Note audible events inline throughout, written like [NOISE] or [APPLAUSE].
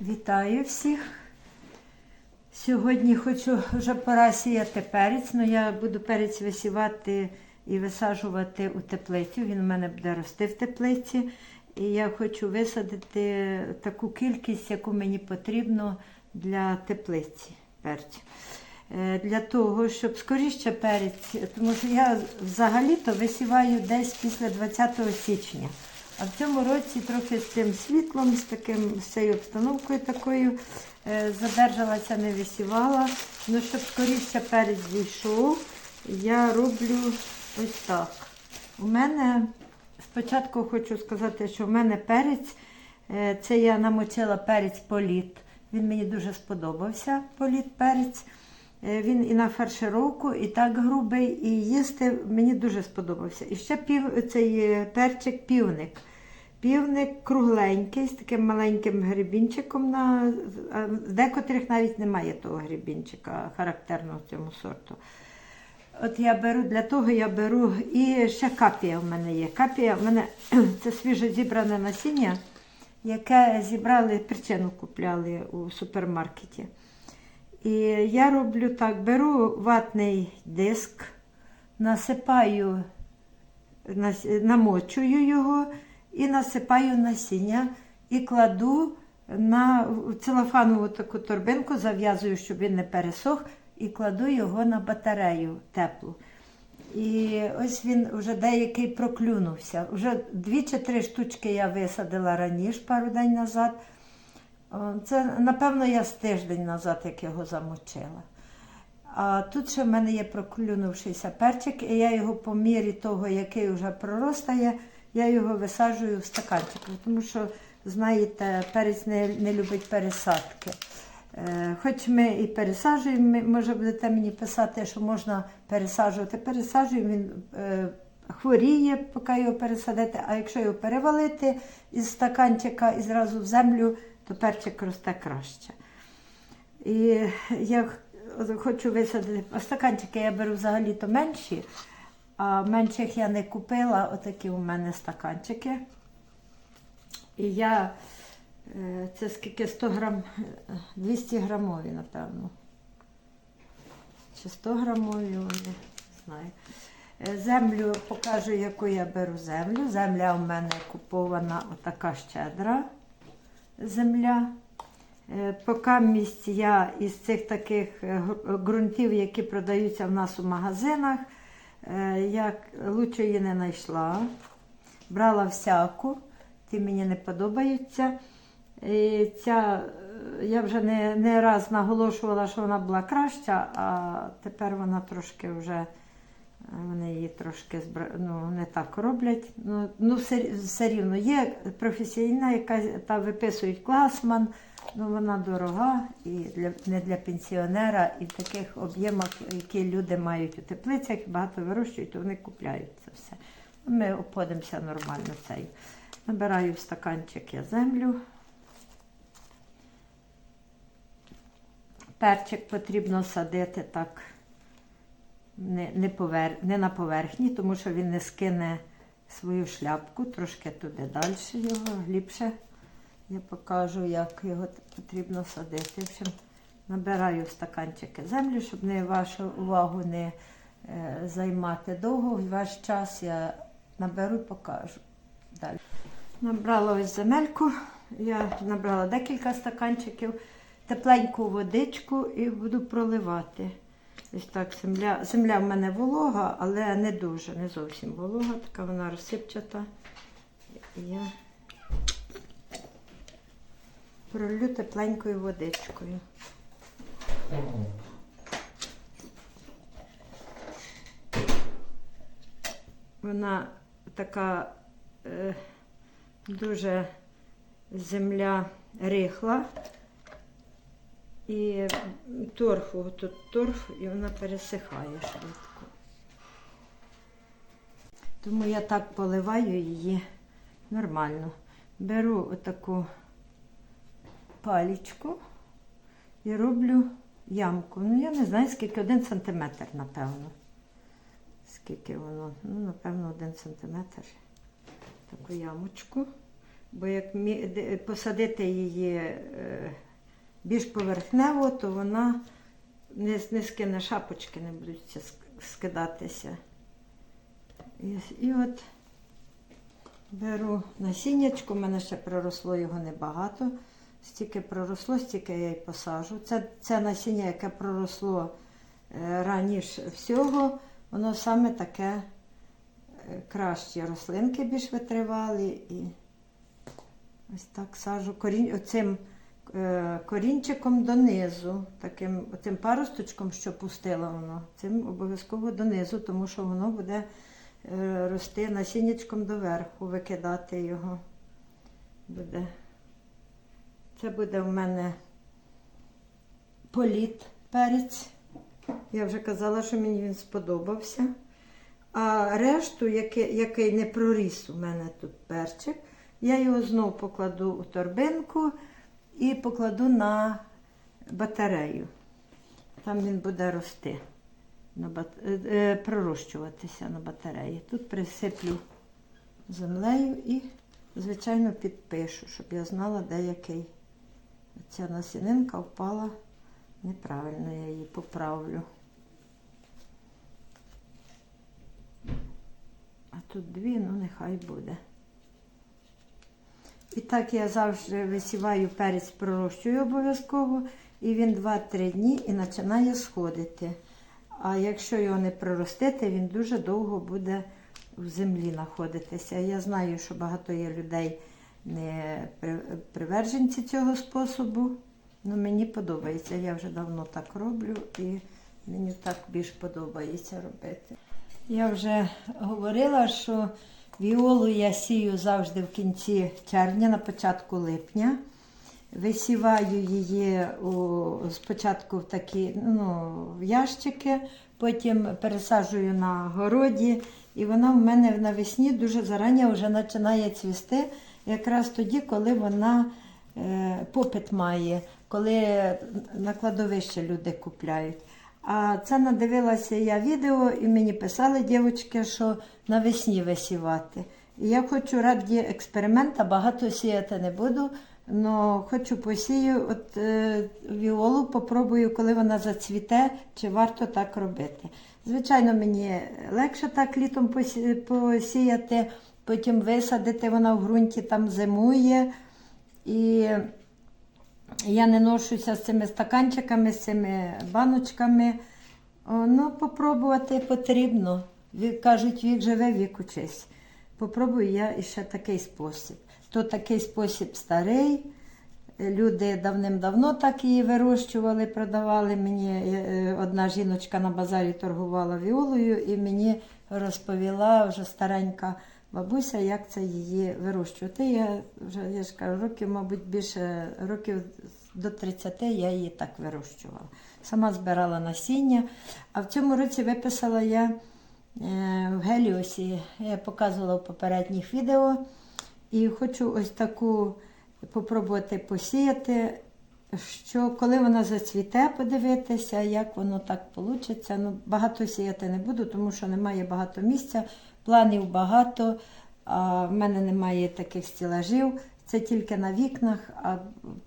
Вітаю всіх. Сьогодні хочу вже пора сіяти перець, але я буду перець висівати і висаджувати у теплицю. Він у мене буде рости в теплиці. І я хочу висадити таку кількість, яку мені потрібно для теплиці перцю. Е, Для того, щоб скоріше перець, тому що я взагалі-то висіваю десь після 20 січня. А в цьому році трохи з тим світлом, з таким з цією обстановкою такою е, задержалася, не висівала. Ну, щоб скоріше перець зійшов, я роблю ось так. У мене спочатку хочу сказати, що в мене перець, е, це я намочила перець політ. Він мені дуже сподобався, політ перець. Е, Він і на фаршировку, і так грубий, і їсти мені дуже сподобався. І ще пів, цей перчик півник. Півник кругленький, з таким маленьким грибінчиком. На, в декотрих навіть немає того грибінчика характерного цьому сорту. От я беру для того, я беру і ще капія в мене є. Капія в мене [CLEARS THROAT] це свіже зібране насіння, яке зібрали, причину купляли у супермаркеті. І я роблю так: беру ватний диск, насипаю, намочую його і насипаю насіння і кладу на целофанову таку торбинку, зав'язую, щоб він не пересох, і кладу його на батарею теплу. І ось він вже деякий проклюнувся. Вже дві чи три штучки я висадила раніше, пару день назад. Це, напевно, я з тиждень назад, як його замочила. А тут ще в мене є проклюнувшийся перчик, і я його по мірі того, який вже проростає, я його висаджую в стаканчик. Тому що, знаєте, перець не, не любить пересадки. Е, Хоч ми і пересаджуємо, може будете мені писати, що можна пересаджувати. Пересаджуємо, він е, хворіє, поки його пересадити, а якщо його перевалити із стаканчика і зразу в землю, то перчик росте краще. І я хочу висадити, а стаканчики я беру взагалі-то менші, а менших я не купила, отакі у мене стаканчики. І я е, це скільки 100 грам, е, 200 грамові, напевно. Чи 100 грамові вони, не знаю. Е, Землю покажу, яку я беру землю. Земля у мене купована отака щедра земля. Е, Поки місць я із цих таких ґрунтів, які продаються в нас у магазинах, е, я лучшої не знайшла. Брала всяку, ті мені не подобаються. І ця, е, я вже не, не раз наголошувала, що вона була краща, а тепер вона трошки вже. е, Вони її трошки ну, не так роблять. Ну, ну все, все рівно є професійна, яка та виписують класман, ну вона дорога і для, не для пенсіонера, і в таких об'ємах, які люди мають у теплицях, багато вирощують, то вони купляють це все. Ми обходимося нормально цей. Набираю в стаканчик я землю. Перчик потрібно садити так не, не, повер... не на поверхні, тому що він не скине свою шляпку, трошки туди далі його, глибше. Я покажу, як його потрібно садити. В общем, набираю стаканчики землі, щоб не вашу увагу не е, займати довго. Ваш час я наберу і покажу далі. Набрала ось земельку. Я набрала декілька стаканчиків, тепленьку водичку і буду проливати. Ось так земля. Земля в мене волога, але не дуже, не зовсім волога, така вона розсипчата. Я пролю тепленькою водичкою. Вона така е, дуже земля рихла. І торфу, тут торф, і вона пересихає швидко. Тому я так поливаю її нормально. Беру отаку палічку і роблю ямку. Ну, я не знаю, скільки, один сантиметр, напевно. Скільки воно? Ну, напевно, один сантиметр. Таку ямочку. Бо як посадити її е, більш поверхнево, то вона не, не скине шапочки, не будуть скидатися. І, і от беру насіннячко, у мене ще проросло його небагато. Стільки проросло, стільки я й посажу. Це, це насіння, яке проросло е, раніше всього, воно саме таке е, кращі рослинки більш витривалі. І ось так сажу корінь, оцим е, корінчиком донизу, таким оцим паросточком, що пустила воно, цим обов'язково донизу, тому що воно буде рости насіннячком доверху, викидати його буде. Це буде в мене політ перець. Я вже казала, що мені він сподобався. А решту, який, який не проріс у мене тут перчик, я його знов покладу у торбинку і покладу на батарею. Там він буде рости, на бат... е, е, пророщуватися на батареї. Тут присиплю землею і, звичайно, підпишу, щоб я знала, де який. Ця насінинка впала неправильно, я її поправлю. А тут дві, ну нехай буде. І так я завжди висіваю перець, пророщую обов'язково, і він 2-3 дні і починає сходити. А якщо його не проростити, він дуже довго буде в землі знаходитися. Я знаю, що багато є людей не приверженці цього способу. Ну, мені подобається. Я вже давно так роблю і мені так більш подобається робити. Я вже говорила, що віолу я сію завжди в кінці червня, на початку липня. Висіваю її у, спочатку в такі ну, в ящики, потім пересаджую на городі, і вона в мене навесні дуже зарані вже починає цвісти, якраз тоді, коли вона е, попит має, коли на кладовище люди купляють. А це надивилася я відео, і мені писали дівчатки, що навесні висівати. І я хочу раді експеримента, багато сіяти не буду, але хочу посію от, е, віолу, попробую, коли вона зацвіте, чи варто так робити. Звичайно, мені легше так літом посіяти, потім висадити, вона в ґрунті там зимує. І я не ношуся з цими стаканчиками, з цими баночками. Ну, попробувати потрібно. Кажуть, вік живе, вік учись. Попробую я іще такий спосіб. То такий спосіб старий. Люди давним-давно так її вирощували, продавали. Мені е, одна жіночка на базарі торгувала віолою і мені розповіла вже старенька бабуся, як це її вирощувати. Я вже я ж кажу, років, мабуть, більше років до 30 я її так вирощувала. Сама збирала насіння. А в цьому році виписала я е, в Геліосі, я показувала в попередніх відео. І хочу ось таку попробувати посіяти, що коли вона зацвіте, подивитися, як воно так вийде. Ну, багато сіяти не буду, тому що немає багато місця, планів багато, а в мене немає таких стілажів. Це тільки на вікнах, а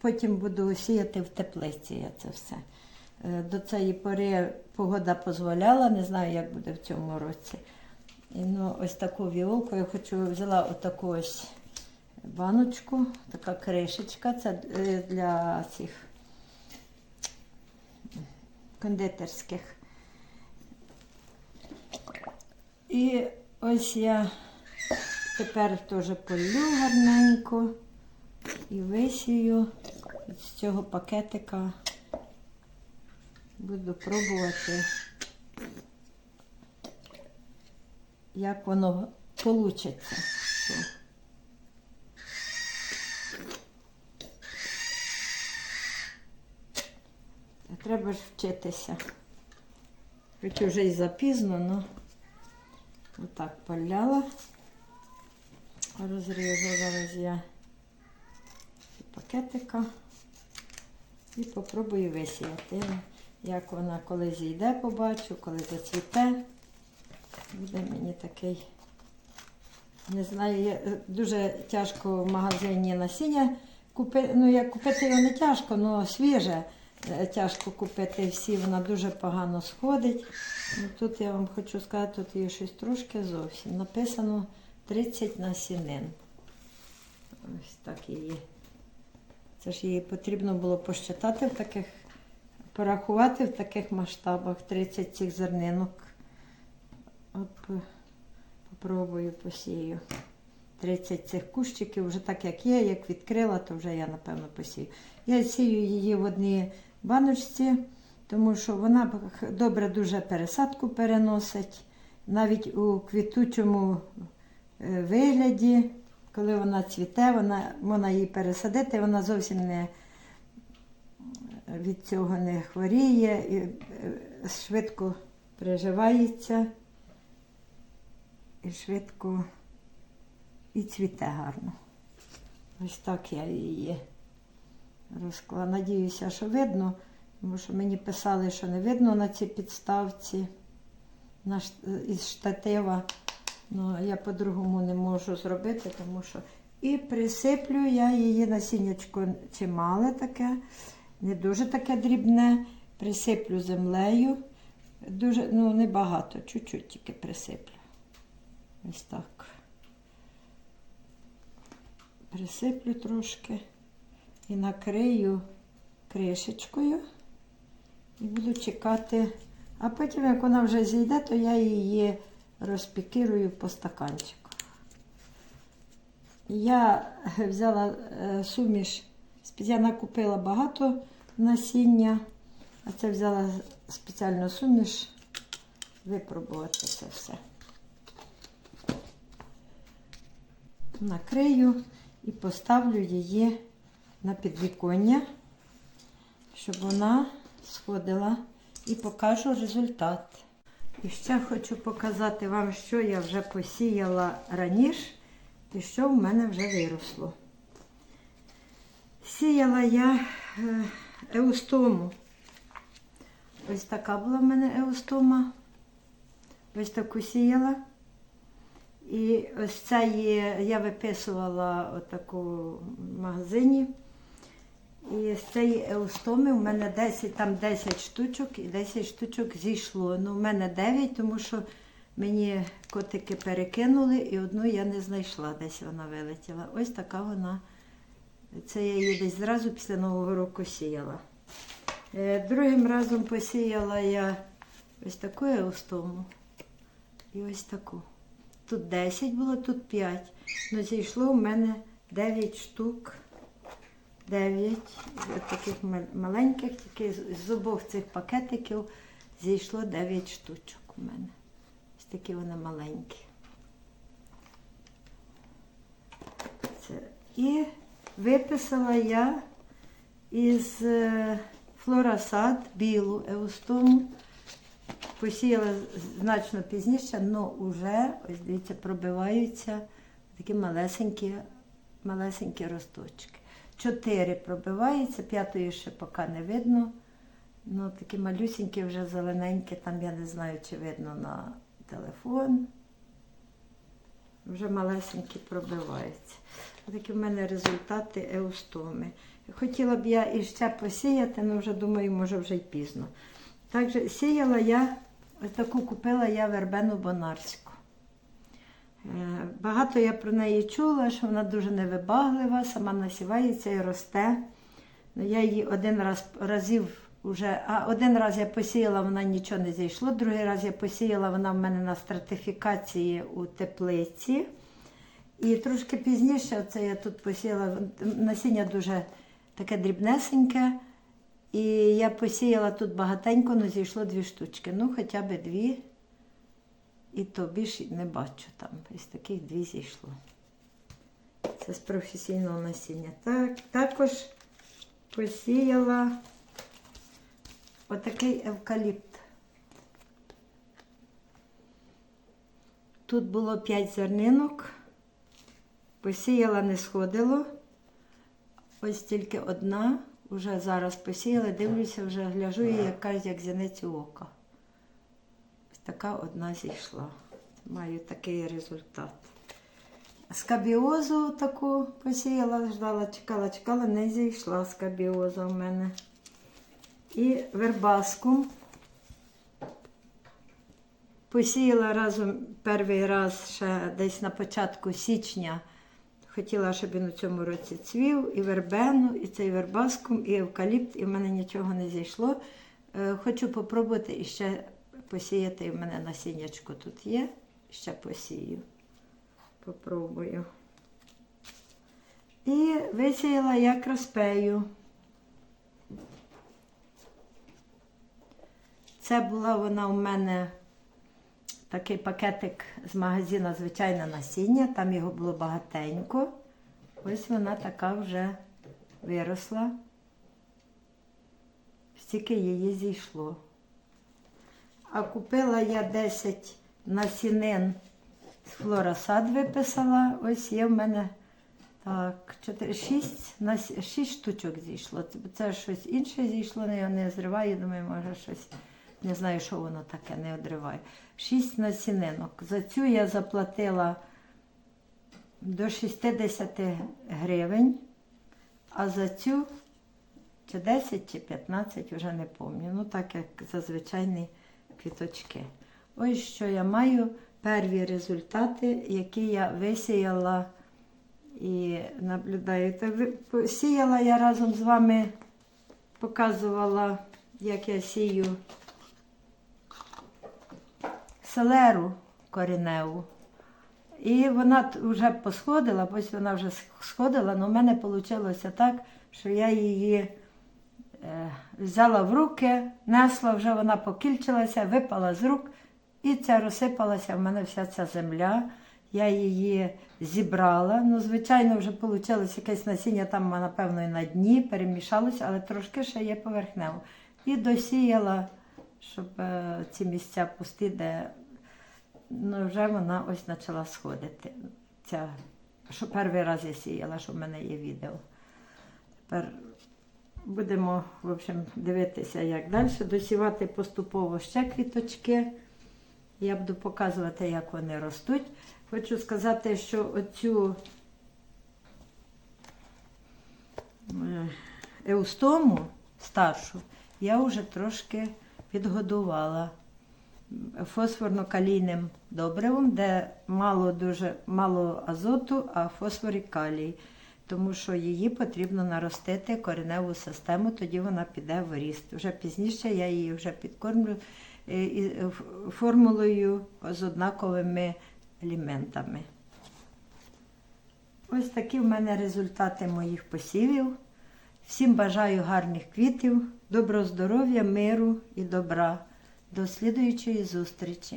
потім буду сіяти в теплиці я це все. Е, До цієї пори погода дозволяла, не знаю, як буде в цьому році. І, ну, ось таку віолку я хочу взяла отаку ось баночку, така кришечка. Це е, для цих кондитерських. І ось я тепер теж полю гарненько і висію з цього пакетика. Буду пробувати, як воно вийде. Треба ж вчитися. Хоч вже і запізно, але отак поляла. Розрізала я пакетика і попробую висіяти. Як вона коли зійде, побачу, коли зацвіте. Буде мені такий Не знаю, е, дуже тяжко в магазині насіння купити. Ну, як купити його не тяжко, але свіже тяжко купити всі, вона дуже погано сходить. Ну, тут я вам хочу сказати, тут є щось трошки зовсім. Написано 30 насінин. Ось так її. Це ж її потрібно було посчитати в таких, порахувати в таких масштабах 30 цих зернинок. От попробую посію. 30 цих кущиків, вже так як є, як відкрила, то вже я напевно посію. Я сію її в одній баночці, тому що вона добре дуже пересадку переносить. Навіть у квітучому е, вигляді, коли вона цвіте, вона, можна її пересадити, вона зовсім не від цього не хворіє, і е, швидко приживається і швидко і цвіте гарно. Ось так я її розклала. Надіюся, що видно, тому що мені писали, що не видно на цій підставці ш- із штатива. Ну, я по-другому не можу зробити, тому що і присиплю я її насіннячко чимале таке, не дуже таке дрібне. Присиплю землею. Дуже, ну, небагато, чуть-чуть тільки присиплю. Ось так. Присиплю трошки і накрию кришечкою і буду чекати. А потім, як вона вже зійде, то я її розпікірую по стаканчику. Я взяла е, суміш, спеціально купила багато насіння, а це взяла спеціальну суміш випробувати це все. Накрию і поставлю її на підвіконня, щоб вона сходила і покажу результат. І ще хочу показати вам, що я вже посіяла раніше і що в мене вже виросло. Сіяла я е, еустому. Ось така була в мене еустома. Ось таку сіяла. І ось це є, я виписувала отаку в магазині. І з цієї еустоми у мене 10, там 10 штучок і 10 штучок зійшло. Ну, у мене 9, тому що мені котики перекинули і одну я не знайшла, десь вона вилетіла. Ось така вона. Це я її десь зразу після Нового року сіяла. Е, Другим разом посіяла я ось таку еустому і ось таку. Тут 10 було, тут 5. Ну, зійшло у мене 9 штук. 9 таких маленьких, тільки з- з обох цих пакетиків зійшло 9 штучок у мене. Ось такі вони маленькі. Це. І виписала я із е, флорасад білу еустому. Посіяла значно пізніше, але вже, ось дивіться, пробиваються такі малесенькі, малесенькі росточки. Чотири пробиваються, п'ятої ще поки не видно. Ну, такі малюсенькі, вже зелененькі, там я не знаю, чи видно на телефон. Вже малесенькі пробиваються. Такі в мене результати еустоми. Хотіла б я іще посіяти, але вже думаю, може вже й пізно. Також сіяла я, ось таку купила я вербену бонарську. Е, Багато я про неї чула, що вона дуже невибаглива, сама насівається і росте. Ну, я її один раз разів уже, а один раз я посіяла, вона нічого не зійшло. Другий раз я посіяла, вона в мене на стратифікації у теплиці. І трошки пізніше, оце я тут посіяла, насіння дуже таке дрібнесеньке. І я посіяла тут багатенько, але зійшло дві штучки. Ну, хоча б дві. І то більше не бачу там. Із таких дві зійшло. Це з професійного насіння. Так, також посіяла отакий евкаліпт. Тут було 5 зернинок. Посіяла, не сходило. Ось тільки одна. Уже зараз посіяла, дивлюся, вже гляжу і якась як зіниць у ока. Така одна зійшла. Маю такий результат. скабіозу таку посіяла, ждала, чекала, чекала, не зійшла скабіоза в мене. І вербаску. Посіяла разом перший раз ще десь на початку січня. Хотіла, щоб він у цьому році цвів, і вербену, і цей вербаскум, і евкаліпт, і в мене нічого не зійшло. Е, Хочу попробувати і ще посіяти. В мене насіннячко тут є. Ще посію. Попробую. І висіяла як розпею. Це була вона у мене такий пакетик з магазину звичайне насіння, там його було багатенько. Ось вона така вже виросла. Стільки її зійшло. А купила я 10 насінин з флорасад виписала. Ось є в мене так, 4, 6, 6 штучок зійшло. Це, щось інше зійшло, я не зриваю, думаю, може щось. Не знаю, що воно таке, не одриваю. Шість насінинок. За цю я заплатила до 60 гривень, а за цю чи 10, чи 15, вже не пам'ятаю. Ну, так як за звичайні квіточки. Ось що я маю перві результати, які я висіяла і наблюдаю. Посіяла я разом з вами, показувала, як я сію селеру кореневу. І вона вже посходила, ось вона вже сходила, але в мене вийшло так, що я її взяла в руки, несла, вже вона покільчилася, випала з рук, і ця розсипалася в мене вся ця земля. Я її зібрала. Ну, звичайно, вже вийшло якесь насіння, там, напевно, і на дні перемішалося, але трошки ще є поверхнево. І досіяла, щоб е, ці місця пусті, де ну, вже вона ось почала сходити. Ця, що перший раз я сіяла, що в мене є відео. Тепер будемо в общем, дивитися, як далі. Досівати поступово ще квіточки. Я буду показувати, як вони ростуть. Хочу сказати, що оцю е, еустому старшу я вже трошки підгодувала фосфорно-калійним добривом, де мало дуже мало азоту, а фосфор і калій. Тому що її потрібно наростити кореневу систему, тоді вона піде в ріст. Вже пізніше я її вже підкормлю е, е, формулою з однаковими елементами. Ось такі в мене результати моїх посівів. Всім бажаю гарних квітів, доброго здоров'я, миру і добра. До слідуючої зустрічі!